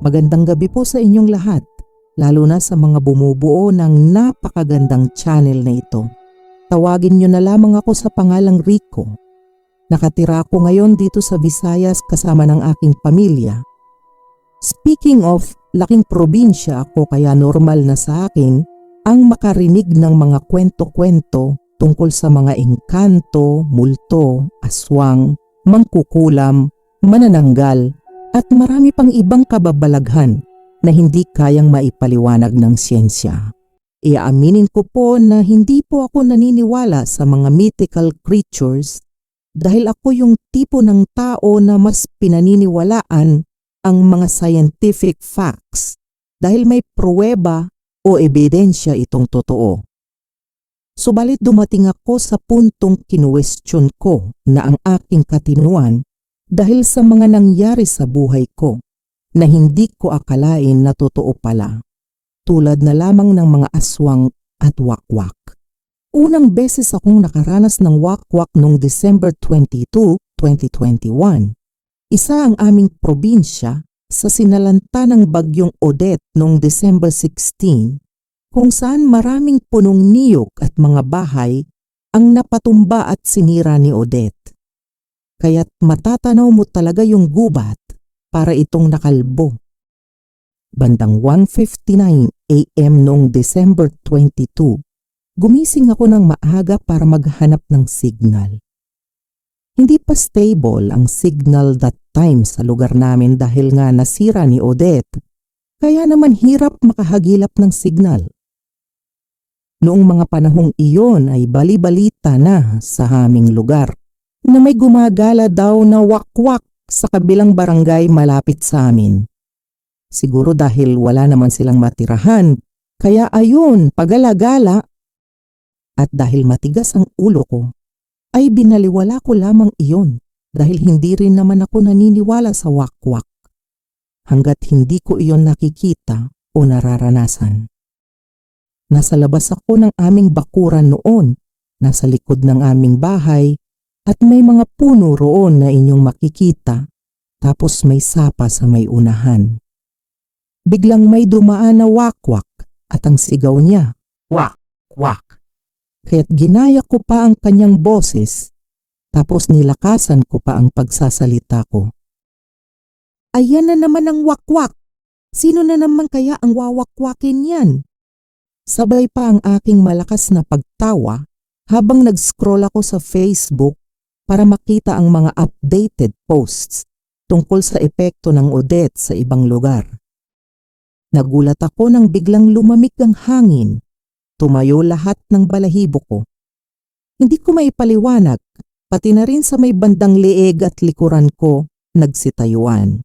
Magandang gabi po sa inyong lahat, lalo na sa mga bumubuo ng napakagandang channel na ito. Tawagin niyo na lamang ako sa pangalang Rico. Nakatira ako ngayon dito sa Visayas kasama ng aking pamilya. Speaking of, laking probinsya ako kaya normal na sa akin ang makarinig ng mga kwento-kwento tungkol sa mga engkanto, multo, aswang, mangkukulam, manananggal, at marami pang ibang kababalaghan na hindi kayang maipaliwanag ng siyensya. Iaaminin ko po na hindi po ako naniniwala sa mga mythical creatures dahil ako yung tipo ng tao na mas pinaniniwalaan ang mga scientific facts dahil may pruweba o ebidensya itong totoo. Subalit dumating ako sa puntong kinuwestiyon ko na ang aking katinuan dahil sa mga nangyari sa buhay ko na hindi ko akalain na totoo pala, tulad na lamang ng mga aswang at wakwak. Unang beses akong nakaranas ng wakwak noong December 22, 2021. Isa ang aming probinsya sa sinalanta ng bagyong Odette noong December 16 kung saan maraming punong niyog at mga bahay ang napatumba at sinira ni Odette kaya't matatanaw mo talaga yung gubat para itong nakalbo. Bandang 1.59 a.m. noong December 22, gumising ako ng maaga para maghanap ng signal. Hindi pa stable ang signal that time sa lugar namin dahil nga nasira ni Odette, kaya naman hirap makahagilap ng signal. Noong mga panahong iyon ay bali-balita na sa aming lugar na may gumagala daw na wakwak sa kabilang barangay malapit sa amin. Siguro dahil wala naman silang matirahan, kaya ayun, pagalagala. At dahil matigas ang ulo ko, ay binaliwala ko lamang iyon dahil hindi rin naman ako naniniwala sa wakwak. Hanggat hindi ko iyon nakikita o nararanasan. Nasa labas ako ng aming bakuran noon, nasa likod ng aming bahay at may mga puno roon na inyong makikita tapos may sapa sa may unahan. Biglang may dumaan na wakwak at ang sigaw niya, wak, wak. Kaya't ginaya ko pa ang kanyang boses tapos nilakasan ko pa ang pagsasalita ko. Ayan na naman ang wakwak. Sino na naman kaya ang wawakwakin yan? Sabay pa ang aking malakas na pagtawa habang nag-scroll ako sa Facebook para makita ang mga updated posts tungkol sa epekto ng Odette sa ibang lugar. Nagulat ako nang biglang lumamig ang hangin. Tumayo lahat ng balahibo ko. Hindi ko maipaliwanag, pati na rin sa may bandang leeg at likuran ko nagsitayuan.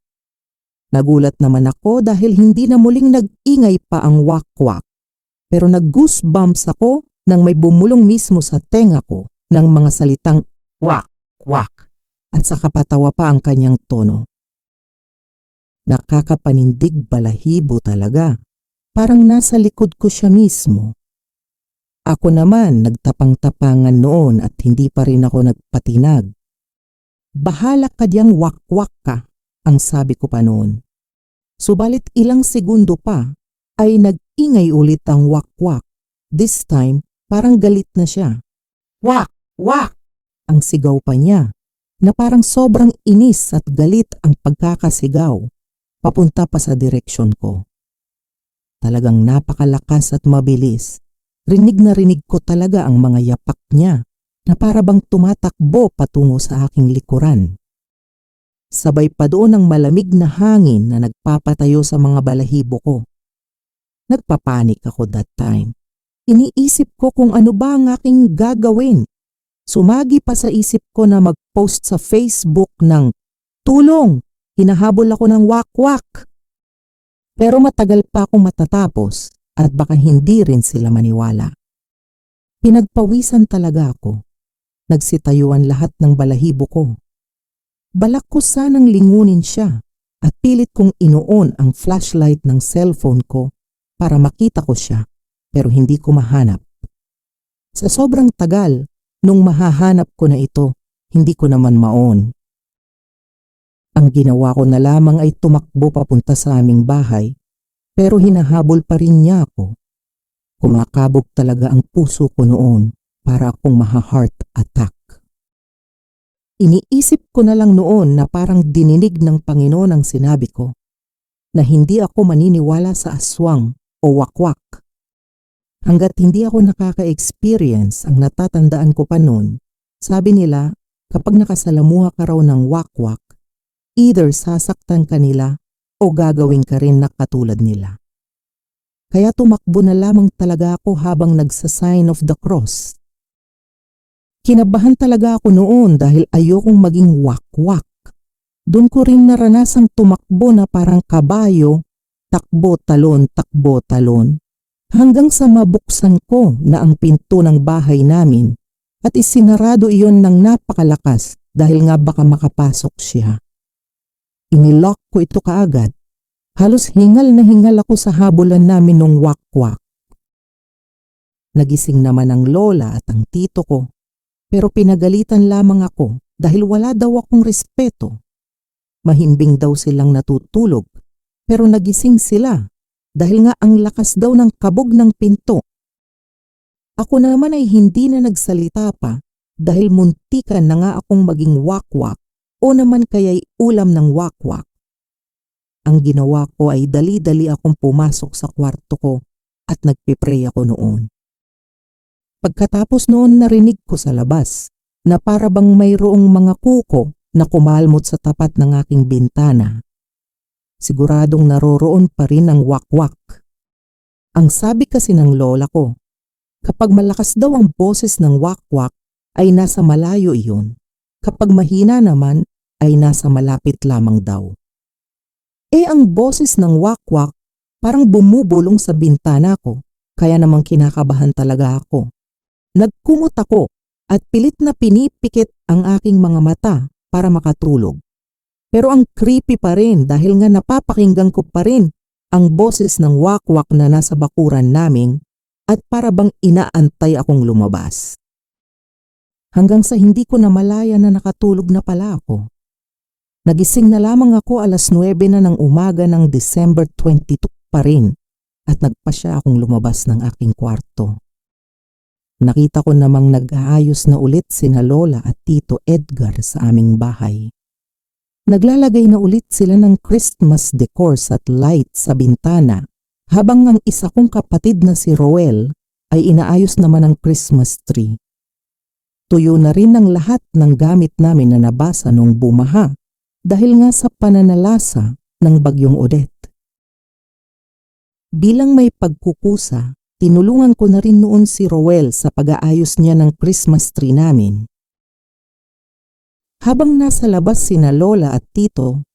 Nagulat naman ako dahil hindi na muling nag-ingay pa ang wakwak. Pero nag-goosebumps ako nang may bumulong mismo sa tenga ko ng mga salitang wak wak at sa kapatawa pa ang kanyang tono. Nakakapanindig balahibo talaga. Parang nasa likod ko siya mismo. Ako naman nagtapang-tapangan noon at hindi pa rin ako nagpatinag. Bahala ka diyang wakwak ka, ang sabi ko pa noon. Subalit ilang segundo pa ay nag-ingay ulit ang wakwak. This time, parang galit na siya. Wak! Wak! Ang sigaw pa niya na parang sobrang inis at galit ang pagkakasigaw papunta pa sa direksyon ko. Talagang napakalakas at mabilis. Rinig na rinig ko talaga ang mga yapak niya na para bang tumatakbo patungo sa aking likuran. Sabay pa doon ang malamig na hangin na nagpapatayo sa mga balahibo ko. Nagpapanik ako that time. Iniisip ko kung ano ba ang aking gagawin Sumagi pa sa isip ko na mag-post sa Facebook ng Tulong! Hinahabol ako ng wakwak! Pero matagal pa akong matatapos at baka hindi rin sila maniwala. Pinagpawisan talaga ako. Nagsitayuan lahat ng balahibo ko. Balak ko sanang lingunin siya at pilit kong inuon ang flashlight ng cellphone ko para makita ko siya pero hindi ko mahanap. Sa sobrang tagal Nung mahahanap ko na ito, hindi ko naman maon. Ang ginawa ko na lamang ay tumakbo papunta sa aming bahay pero hinahabol pa rin niya ako. Kumakabog talaga ang puso ko noon para akong maha-heart attack. Iniisip ko na lang noon na parang dininig ng Panginoon ang sinabi ko na hindi ako maniniwala sa aswang o wakwak. Hanggat hindi ako nakaka-experience ang natatandaan ko pa noon, sabi nila kapag nakasalamuha ka raw ng wakwak, either sasaktan ka nila o gagawin ka rin na katulad nila. Kaya tumakbo na lamang talaga ako habang nagsa-sign of the cross. Kinabahan talaga ako noon dahil ayokong maging wakwak. Doon ko rin naranasang tumakbo na parang kabayo, takbo talon, takbo talon, hanggang sa mabuksan ko na ang pinto ng bahay namin at isinarado iyon ng napakalakas dahil nga baka makapasok siya. Inilock ko ito kaagad. Halos hingal na hingal ako sa habulan namin nung wakwak. Nagising naman ang lola at ang tito ko, pero pinagalitan lamang ako dahil wala daw akong respeto. Mahimbing daw silang natutulog, pero nagising sila dahil nga ang lakas daw ng kabog ng pinto. Ako naman ay hindi na nagsalita pa dahil muntikan na nga akong maging wakwak o naman kaya'y ulam ng wakwak. Ang ginawa ko ay dali-dali akong pumasok sa kwarto ko at nagpipray ako noon. Pagkatapos noon narinig ko sa labas na para bang mayroong mga kuko na kumalmot sa tapat ng aking bintana. Siguradong naroroon pa rin ang wakwak. Ang sabi kasi ng lola ko, kapag malakas daw ang boses ng wakwak ay nasa malayo iyon. Kapag mahina naman ay nasa malapit lamang daw. Eh ang boses ng wakwak parang bumubulong sa bintana ko kaya namang kinakabahan talaga ako. Nagkumot ako at pilit na pinipikit ang aking mga mata para makatulog. Pero ang creepy pa rin dahil nga napapakinggan ko pa rin ang boses ng wakwak na nasa bakuran naming at para bang inaantay akong lumabas. Hanggang sa hindi ko na malaya na nakatulog na pala ako. Nagising na lamang ako alas 9 na ng umaga ng December 22 pa rin at nagpasya akong lumabas ng aking kwarto. Nakita ko namang nag-aayos na ulit sina Lola at Tito Edgar sa aming bahay. Naglalagay na ulit sila ng Christmas decors at lights sa bintana habang ang isa kong kapatid na si Roel ay inaayos naman ang Christmas tree. Tuyo na rin ang lahat ng gamit namin na nabasa nung bumaha dahil nga sa pananalasa ng bagyong Odette. Bilang may pagkukusa, tinulungan ko na rin noon si Roel sa pag-aayos niya ng Christmas tree namin. Habang nasa labas sina Lola at Tito,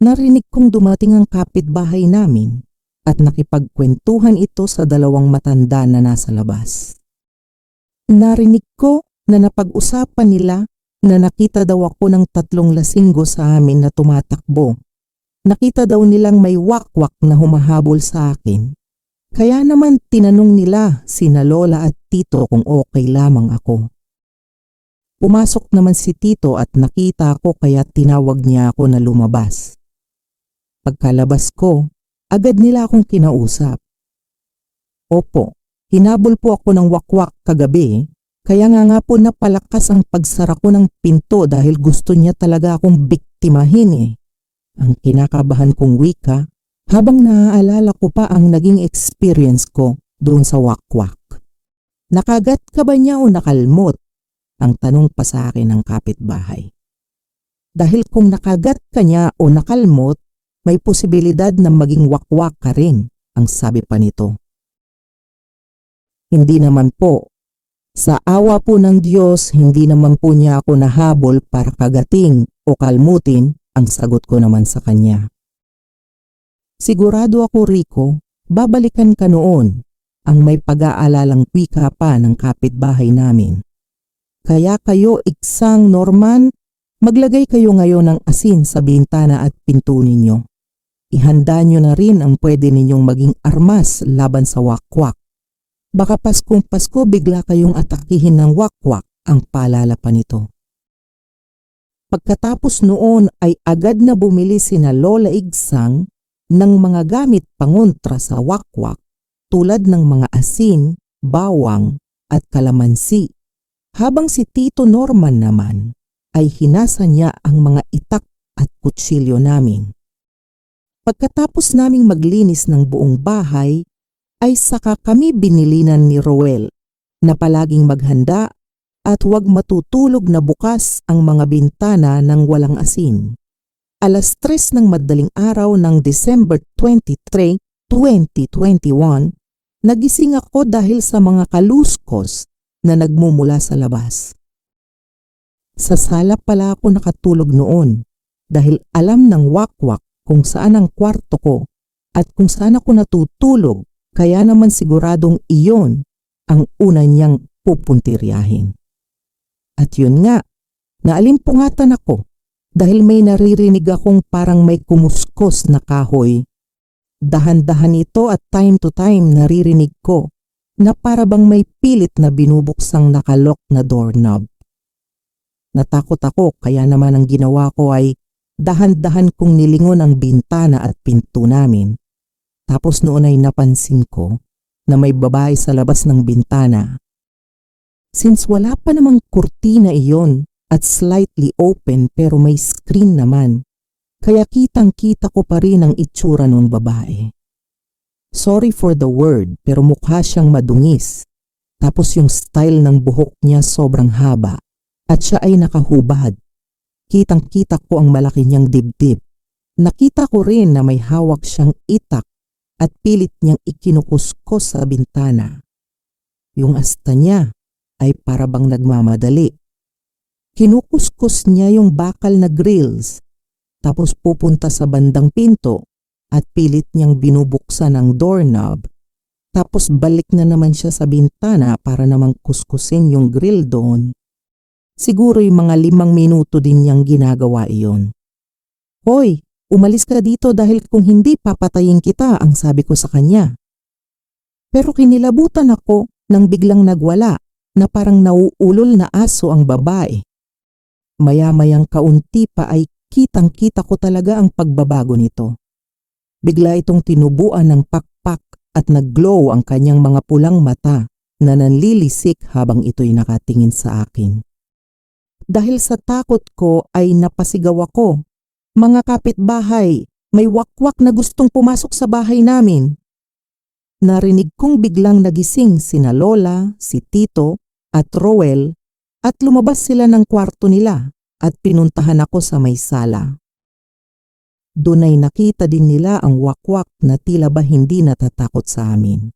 narinig kong dumating ang kapitbahay namin at nakipagkwentuhan ito sa dalawang matanda na nasa labas. Narinig ko na napag-usapan nila na nakita daw ako ng tatlong lasinggo sa amin na tumatakbo. Nakita daw nilang may wakwak na humahabol sa akin. Kaya naman tinanong nila sina Lola at Tito kung okay lamang ako. Pumasok naman si Tito at nakita ko kaya tinawag niya ako na lumabas. Pagkalabas ko, agad nila akong kinausap. Opo, hinabol po ako ng wakwak kagabi kaya nga nga po napalakas ang pagsara ko ng pinto dahil gusto niya talaga akong biktimahin eh. Ang kinakabahan kong wika habang naaalala ko pa ang naging experience ko doon sa wakwak. Nakagat ka ba niya o nakalmot? Ang tanong pa sa akin ng kapitbahay. Dahil kung nakagat ka niya o nakalmot, may posibilidad na maging wakwak ka rin, ang sabi pa nito. Hindi naman po sa awa po ng Diyos, hindi naman po niya ako nahabol para kagating o kalmutin ang sagot ko naman sa kanya. Sigurado ako Rico, babalikan ka noon ang may pag-aalalang wika pa ng kapitbahay namin. Kaya kayo iksang Norman, maglagay kayo ngayon ng asin sa bintana at pinto ninyo. Ihanda nyo na rin ang pwede ninyong maging armas laban sa wakwak Baka Paskong Pasko bigla kayong atakihin ng wakwak ang paalala pa nito. Pagkatapos noon ay agad na bumili sina Lola Igsang ng mga gamit pangontra sa wakwak tulad ng mga asin, bawang at kalamansi. Habang si Tito Norman naman ay hinasa niya ang mga itak at kutsilyo namin. Pagkatapos naming maglinis ng buong bahay, ay saka kami binilinan ni Roel na palaging maghanda at huwag matutulog na bukas ang mga bintana ng walang asin. Alas tres ng madaling araw ng December 23, 2021, nagising ako dahil sa mga kaluskos na nagmumula sa labas. Sa sala pala ako nakatulog noon dahil alam ng wakwak kung saan ang kwarto ko at kung saan ako natutulog kaya naman siguradong iyon ang una niyang pupuntiryahin. At yun nga, naalimpungatan ako dahil may naririnig akong parang may kumuskos na kahoy. Dahan-dahan ito at time to time naririnig ko na para bang may pilit na binubuksang nakalok na doorknob. Natakot ako kaya naman ang ginawa ko ay dahan-dahan kong nilingon ang bintana at pinto namin. Tapos noon ay napansin ko na may babae sa labas ng bintana. Since wala pa namang kurtina iyon at slightly open pero may screen naman, kaya kitang kita ko pa rin ang itsura ng babae. Sorry for the word pero mukha siyang madungis. Tapos yung style ng buhok niya sobrang haba at siya ay nakahubad. Kitang kita ko ang malaki niyang dibdib. Nakita ko rin na may hawak siyang itak at pilit niyang ikinukuskos sa bintana. Yung asta niya ay parabang nagmamadali. Kinukuskus niya yung bakal na grills tapos pupunta sa bandang pinto at pilit niyang binubuksan ang doorknob. Tapos balik na naman siya sa bintana para namang kuskusin yung grill doon. Siguro yung mga limang minuto din niyang ginagawa iyon. Hoy, umalis ka dito dahil kung hindi papatayin kita ang sabi ko sa kanya. Pero kinilabutan ako nang biglang nagwala na parang nauulol na aso ang babae. Maya-mayang kaunti pa ay kitang-kita ko talaga ang pagbabago nito. Bigla itong tinubuan ng pakpak at nag-glow ang kanyang mga pulang mata na nanlilisik habang ito'y nakatingin sa akin. Dahil sa takot ko ay napasigaw ako. Mga kapitbahay, may wakwak na gustong pumasok sa bahay namin. Narinig kong biglang nagising sina Lola, si Tito at Roel at lumabas sila ng kwarto nila at pinuntahan ako sa may sala. Doon ay nakita din nila ang wakwak na tila ba hindi natatakot sa amin.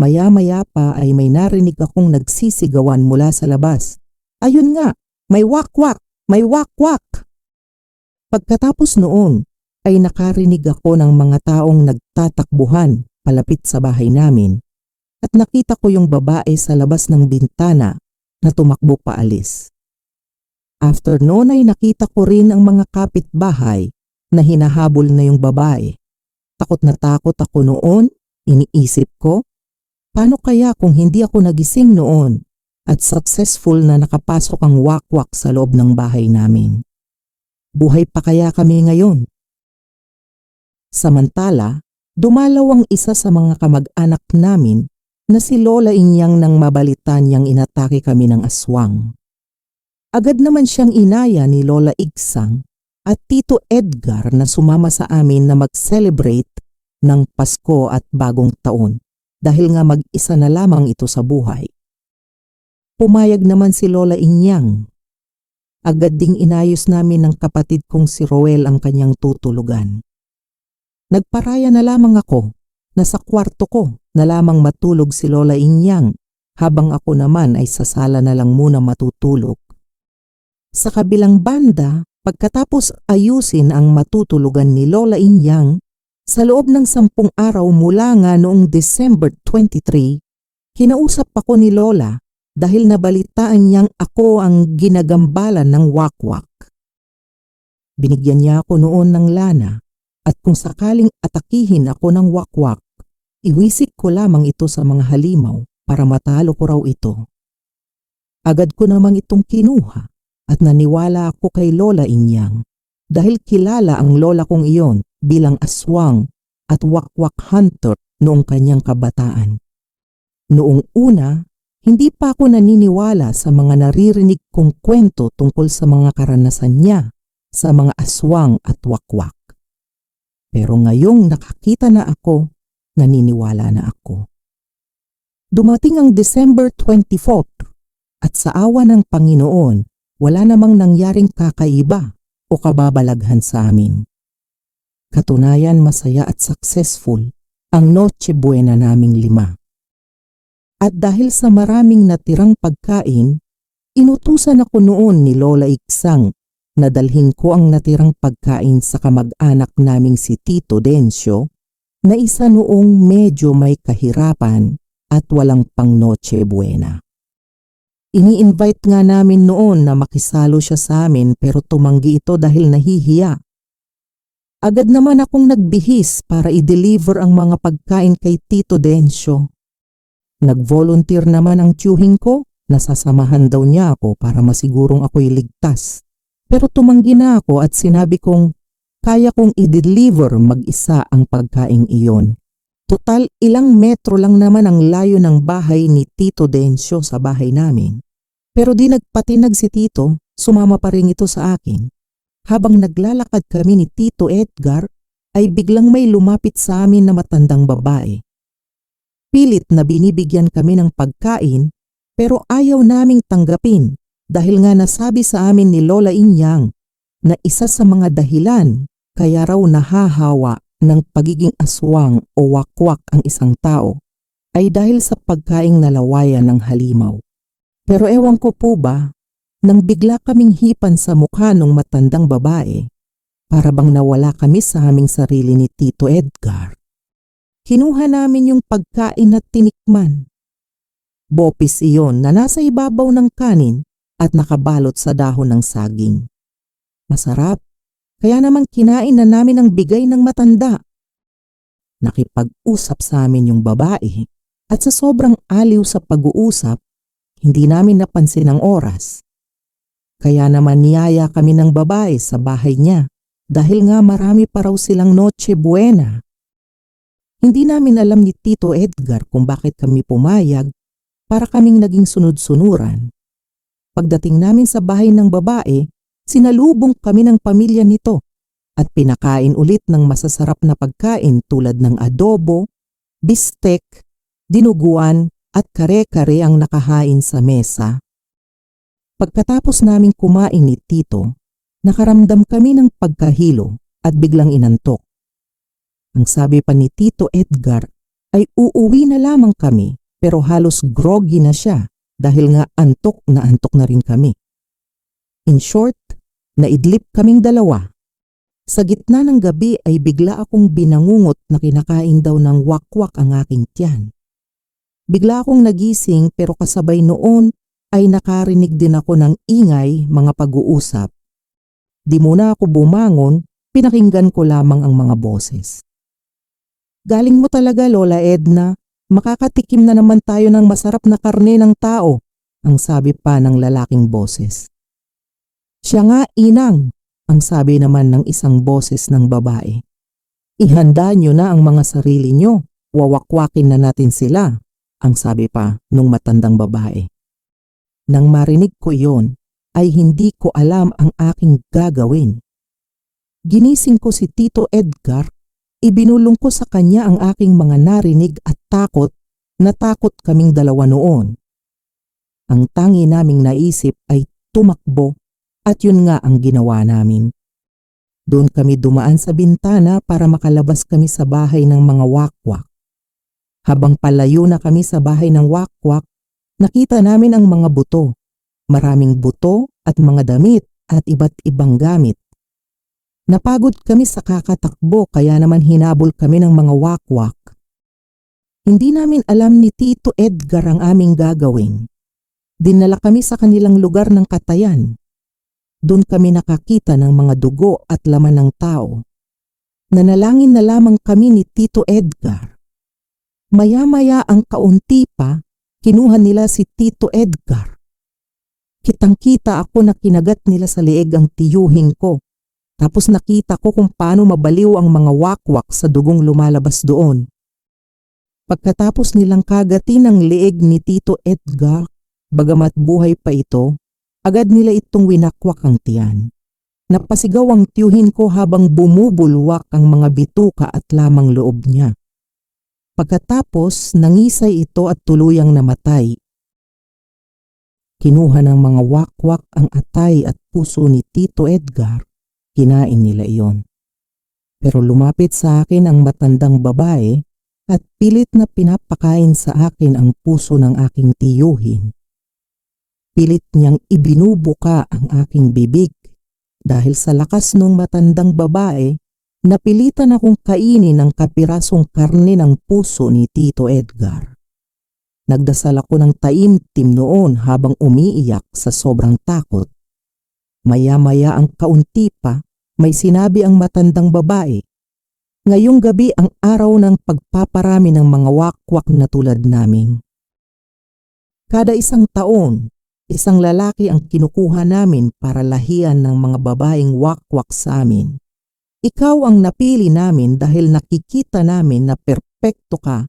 Maya-maya pa ay may narinig akong nagsisigawan mula sa labas. Ayun nga, may wakwak, may wakwak! Pagkatapos noon ay nakarinig ako ng mga taong nagtatakbuhan palapit sa bahay namin at nakita ko yung babae sa labas ng bintana na tumakbo paalis. After noon ay nakita ko rin ang mga kapitbahay na hinahabol na yung babae. Takot na takot ako noon, iniisip ko, paano kaya kung hindi ako nagising noon at successful na nakapasok ang wakwak sa loob ng bahay namin? Buhay pa kaya kami ngayon? Samantala, dumalaw ang isa sa mga kamag-anak namin na si Lola Inyang nang mabalitan niyang inatake kami ng aswang. Agad naman siyang inaya ni Lola Igsang at Tito Edgar na sumama sa amin na mag-celebrate ng Pasko at Bagong Taon dahil nga mag-isa na lamang ito sa buhay. Pumayag naman si Lola Inyang. Agad ding inayos namin ng kapatid kong si Roel ang kanyang tutulugan. Nagparaya na lamang ako na sa kwarto ko na lamang matulog si Lola Inyang habang ako naman ay sa sala na lang muna matutulog. Sa kabilang banda, Pagkatapos ayusin ang matutulugan ni Lola Inyang, sa loob ng sampung araw mula nga noong December 23, kinausap ako ni Lola dahil nabalitaan niyang ako ang ginagambalan ng wakwak. Binigyan niya ako noon ng lana at kung sakaling atakihin ako ng wakwak, iwisik ko lamang ito sa mga halimaw para matalo ko raw ito. Agad ko namang itong kinuha at naniwala ako kay Lola Inyang dahil kilala ang lola kong iyon bilang aswang at wakwak hunter noong kanyang kabataan. Noong una, hindi pa ako naniniwala sa mga naririnig kong kwento tungkol sa mga karanasan niya sa mga aswang at wakwak. Pero ngayong nakakita na ako, naniniwala na ako. Dumating ang December 24 at sa awa ng Panginoon, wala namang nangyaring kakaiba o kababalaghan sa amin. Katunayan masaya at successful ang Noche Buena naming lima. At dahil sa maraming natirang pagkain, inutusan ako noon ni Lola Iksang na dalhin ko ang natirang pagkain sa kamag-anak naming si Tito Dencio na isa noong medyo may kahirapan at walang pang Noche Buena. Ini-invite nga namin noon na makisalo siya sa amin pero tumanggi ito dahil nahihiya. Agad naman akong nagbihis para i-deliver ang mga pagkain kay Tito Dencio. Nag-volunteer naman ang tiyuhin ko na sasamahan daw niya ako para masigurong ako'y ligtas. Pero tumanggi na ako at sinabi kong kaya kong i-deliver mag-isa ang pagkaing iyon. Total ilang metro lang naman ang layo ng bahay ni Tito Dencio sa bahay namin. Pero di nagpatinag si Tito, sumama pa rin ito sa akin. Habang naglalakad kami ni Tito Edgar, ay biglang may lumapit sa amin na matandang babae. Pilit na binibigyan kami ng pagkain pero ayaw naming tanggapin dahil nga nasabi sa amin ni Lola Inyang na isa sa mga dahilan kaya raw nahahawa ng pagiging aswang o wakwak ang isang tao ay dahil sa pagkaing nalawayan ng halimaw. Pero ewan ko po ba, nang bigla kaming hipan sa mukha ng matandang babae, para bang nawala kami sa aming sarili ni Tito Edgar. Kinuha namin yung pagkain at tinikman. Bopis iyon na nasa ibabaw ng kanin at nakabalot sa dahon ng saging. Masarap, kaya naman kinain na namin ang bigay ng matanda. Nakipag-usap sa amin yung babae at sa sobrang aliw sa pag-uusap, hindi namin napansin ang oras. Kaya naman niyaya kami ng babae sa bahay niya dahil nga marami pa raw silang Noche Buena. Hindi namin alam ni Tito Edgar kung bakit kami pumayag para kaming naging sunod-sunuran. Pagdating namin sa bahay ng babae, sinalubong kami ng pamilya nito at pinakain ulit ng masasarap na pagkain tulad ng adobo, bistek, dinuguan at kare-kare ang nakahain sa mesa. Pagkatapos naming kumain ni Tito, nakaramdam kami ng pagkahilo at biglang inantok. Ang sabi pa ni Tito Edgar ay uuwi na lamang kami pero halos groggy na siya dahil nga antok na antok na rin kami. In short, naidlip kaming dalawa. Sa gitna ng gabi ay bigla akong binangungot na kinakain daw ng wakwak ang aking tiyan. Bigla akong nagising pero kasabay noon ay nakarinig din ako ng ingay mga pag-uusap. Di muna ako bumangon, pinakinggan ko lamang ang mga boses. Galing mo talaga Lola Edna, makakatikim na naman tayo ng masarap na karne ng tao, ang sabi pa ng lalaking boses. Siya nga inang, ang sabi naman ng isang boses ng babae. Ihanda nyo na ang mga sarili nyo, wawakwakin na natin sila, ang sabi pa nung matandang babae. Nang marinig ko yon, ay hindi ko alam ang aking gagawin. Ginising ko si Tito Edgar Ibinulong ko sa kanya ang aking mga narinig at takot na takot kaming dalawa noon. Ang tangi naming naisip ay tumakbo at yun nga ang ginawa namin. Doon kami dumaan sa bintana para makalabas kami sa bahay ng mga wakwak. Habang palayo na kami sa bahay ng wakwak, nakita namin ang mga buto. Maraming buto at mga damit at iba't ibang gamit. Napagod kami sa kakatakbo kaya naman hinabol kami ng mga wakwak. Hindi namin alam ni Tito Edgar ang aming gagawin. Dinala kami sa kanilang lugar ng katayan. Doon kami nakakita ng mga dugo at laman ng tao. Nanalangin na lamang kami ni Tito Edgar. Maya-maya ang kaunti pa, kinuha nila si Tito Edgar. Kitang-kita ako na kinagat nila sa leeg ang tiyuhin ko. Tapos nakita ko kung paano mabaliw ang mga wakwak sa dugong lumalabas doon. Pagkatapos nilang kagatin ang leeg ni Tito Edgar, bagamat buhay pa ito, agad nila itong winakwak ang tiyan. Napasigaw ang tiyuhin ko habang bumubulwak ang mga bituka at lamang loob niya. Pagkatapos, nangisay ito at tuluyang namatay. Kinuha ng mga wakwak ang atay at puso ni Tito Edgar. Kinain nila iyon. Pero lumapit sa akin ang matandang babae at pilit na pinapakain sa akin ang puso ng aking tiyuhin. Pilit niyang ibinubuka ang aking bibig dahil sa lakas ng matandang babae, napilitan akong kainin ang kapirasong karne ng puso ni Tito Edgar. Nagdasal ako ng taimtim noon habang umiiyak sa sobrang takot. Maya-maya ang kaunti pa, may sinabi ang matandang babae. Ngayong gabi ang araw ng pagpaparami ng mga wakwak na tulad namin. Kada isang taon, isang lalaki ang kinukuha namin para lahian ng mga babaeng wakwak sa amin. Ikaw ang napili namin dahil nakikita namin na perpekto ka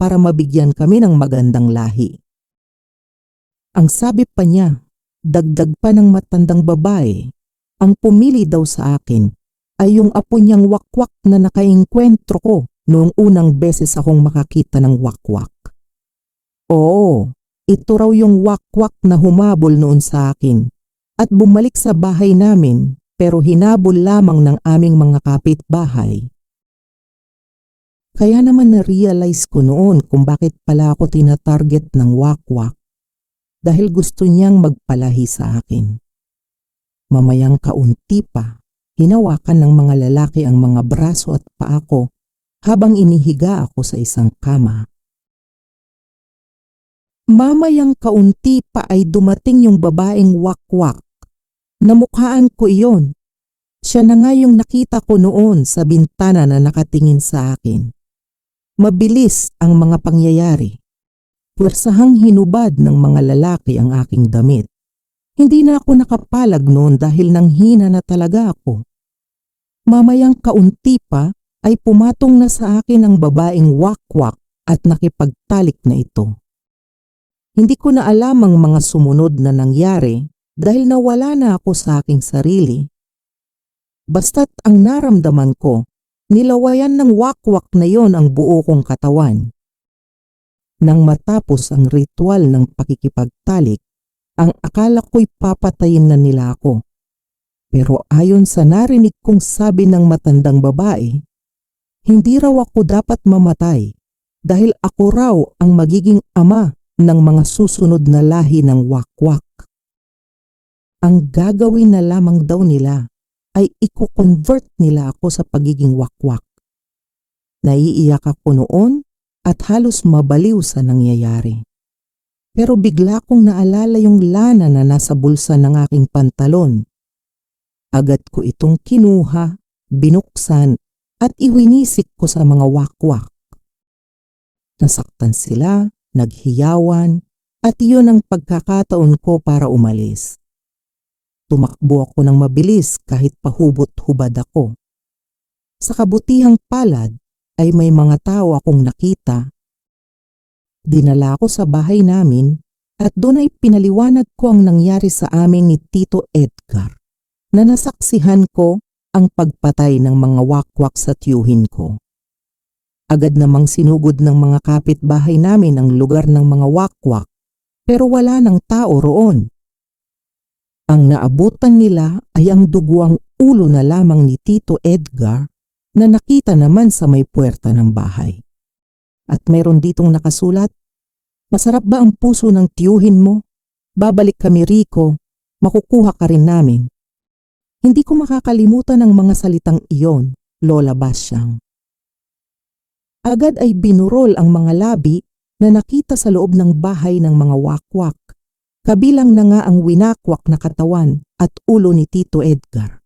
para mabigyan kami ng magandang lahi. Ang sabi pa niya, dagdag pa ng matandang babae, ang pumili daw sa akin ay yung apo niyang wakwak na nakainkwentro ko noong unang beses akong makakita ng wakwak. Oo, ito raw yung wakwak na humabol noon sa akin at bumalik sa bahay namin pero hinabol lamang ng aming mga kapitbahay. Kaya naman na-realize ko noon kung bakit pala ako tinatarget ng wakwak dahil gusto niyang magpalahi sa akin. Mamayang kaunti pa, hinawakan ng mga lalaki ang mga braso at paa ko habang inihiga ako sa isang kama. Mamayang kaunti pa ay dumating yung babaeng wakwak. Namukhaan ko iyon. Siya na nga yung nakita ko noon sa bintana na nakatingin sa akin. Mabilis ang mga pangyayari. Puwersahang hinubad ng mga lalaki ang aking damit. Hindi na ako nakapalag noon dahil nang hina na talaga ako. Mamayang kaunti pa ay pumatong na sa akin ang babaeng wakwak at nakipagtalik na ito. Hindi ko na alam ang mga sumunod na nangyari dahil nawala na ako sa aking sarili. Basta't ang naramdaman ko Nilawayan ng wakwak na yon ang buo kong katawan. Nang matapos ang ritual ng pakikipagtalik, ang akala ko'y papatayin na nila ako. Pero ayon sa narinig kong sabi ng matandang babae, hindi raw ako dapat mamatay dahil ako raw ang magiging ama ng mga susunod na lahi ng wakwak. Ang gagawin na lamang daw nila ay i-convert nila ako sa pagiging wakwak. Naiiyak ako noon at halos mabaliw sa nangyayari. Pero bigla kong naalala yung lana na nasa bulsa ng aking pantalon. Agad ko itong kinuha, binuksan at iwinisik ko sa mga wakwak. Nasaktan sila, naghiyawan at iyon ang pagkakataon ko para umalis. Tumakbo ako ng mabilis kahit pahubot-hubad ako. Sa kabutihang palad ay may mga tao akong nakita. Dinala ako sa bahay namin at doon ay pinaliwanag ko ang nangyari sa amin ni Tito Edgar na nasaksihan ko ang pagpatay ng mga wakwak sa tiyuhin ko. Agad namang sinugod ng mga kapitbahay namin ang lugar ng mga wakwak pero wala ng tao roon. Ang naabutan nila ay ang duguang ulo na lamang ni Tito Edgar na nakita naman sa may puwerta ng bahay. At mayroon ditong nakasulat, Masarap ba ang puso ng tiyuhin mo? Babalik kami Rico, makukuha ka rin namin. Hindi ko makakalimutan ang mga salitang iyon, Lola Basyang. Agad ay binurol ang mga labi na nakita sa loob ng bahay ng mga wakwak Kabilang na nga ang winakwak na katawan at ulo ni Tito Edgar.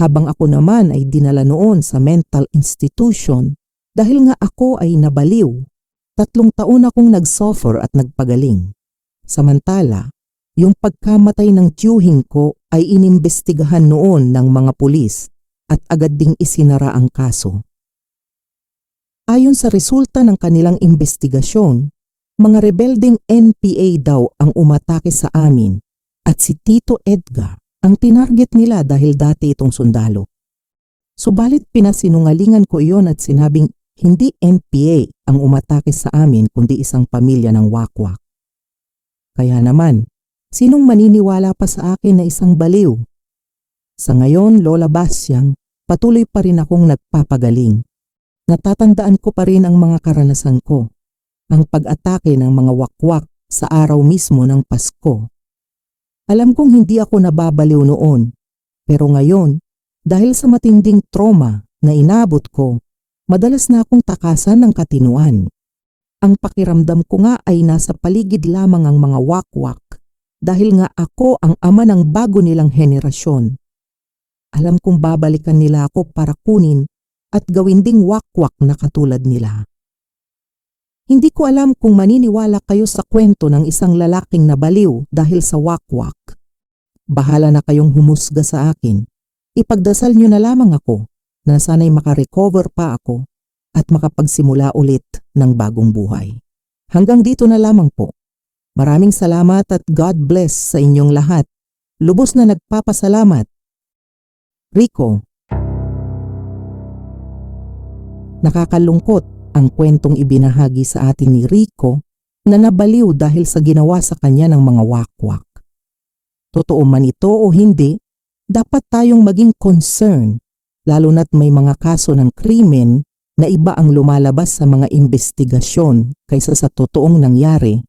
Habang ako naman ay dinala noon sa mental institution dahil nga ako ay nabaliw. Tatlong taon akong nag-suffer at nagpagaling. Samantala, yung pagkamatay ng tiyuhin ko ay inimbestigahan noon ng mga pulis at agad ding isinara ang kaso. Ayon sa resulta ng kanilang investigasyon, mga rebelding NPA daw ang umatake sa amin at si Tito Edgar ang tinarget nila dahil dati itong sundalo. Subalit pinasinungalingan ko iyon at sinabing hindi NPA ang umatake sa amin kundi isang pamilya ng wakwak. Kaya naman, sinong maniniwala pa sa akin na isang baliw? Sa ngayon, Lola Basyang, patuloy pa rin akong nagpapagaling. Natatandaan ko pa rin ang mga karanasan ko. Ang pag-atake ng mga wakwak sa araw mismo ng Pasko. Alam kong hindi ako nababaliw noon, pero ngayon, dahil sa matinding trauma na inabot ko, madalas na akong takasan ng katinuan. Ang pakiramdam ko nga ay nasa paligid lamang ang mga wakwak dahil nga ako ang ama ng bago nilang henerasyon. Alam kong babalikan nila ako para kunin at gawin ding wakwak na katulad nila. Hindi ko alam kung maniniwala kayo sa kwento ng isang lalaking nabaliw dahil sa wakwak. Bahala na kayong humusga sa akin. Ipagdasal nyo na lamang ako na sana'y makarecover pa ako at makapagsimula ulit ng bagong buhay. Hanggang dito na lamang po. Maraming salamat at God bless sa inyong lahat. Lubos na nagpapasalamat. Rico Nakakalungkot ang kwentong ibinahagi sa atin ni Rico na nabaliw dahil sa ginawa sa kanya ng mga wakwak. Totoo man ito o hindi, dapat tayong maging concern lalo na't may mga kaso ng krimen na iba ang lumalabas sa mga investigasyon kaysa sa totoong nangyari.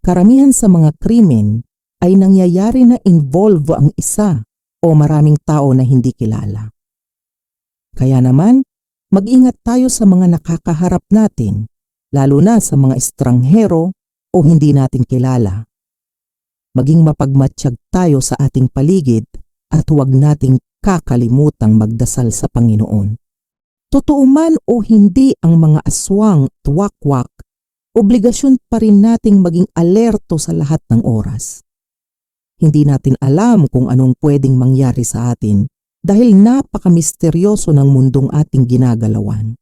Karamihan sa mga krimen ay nangyayari na involve ang isa o maraming tao na hindi kilala. Kaya naman, mag-ingat tayo sa mga nakakaharap natin, lalo na sa mga estranghero o hindi natin kilala. Maging mapagmatsyag tayo sa ating paligid at huwag nating kakalimutang magdasal sa Panginoon. Totoo man o hindi ang mga aswang at wakwak, obligasyon pa rin nating maging alerto sa lahat ng oras. Hindi natin alam kung anong pwedeng mangyari sa atin dahil napakamisteryoso ng mundong ating ginagalawan.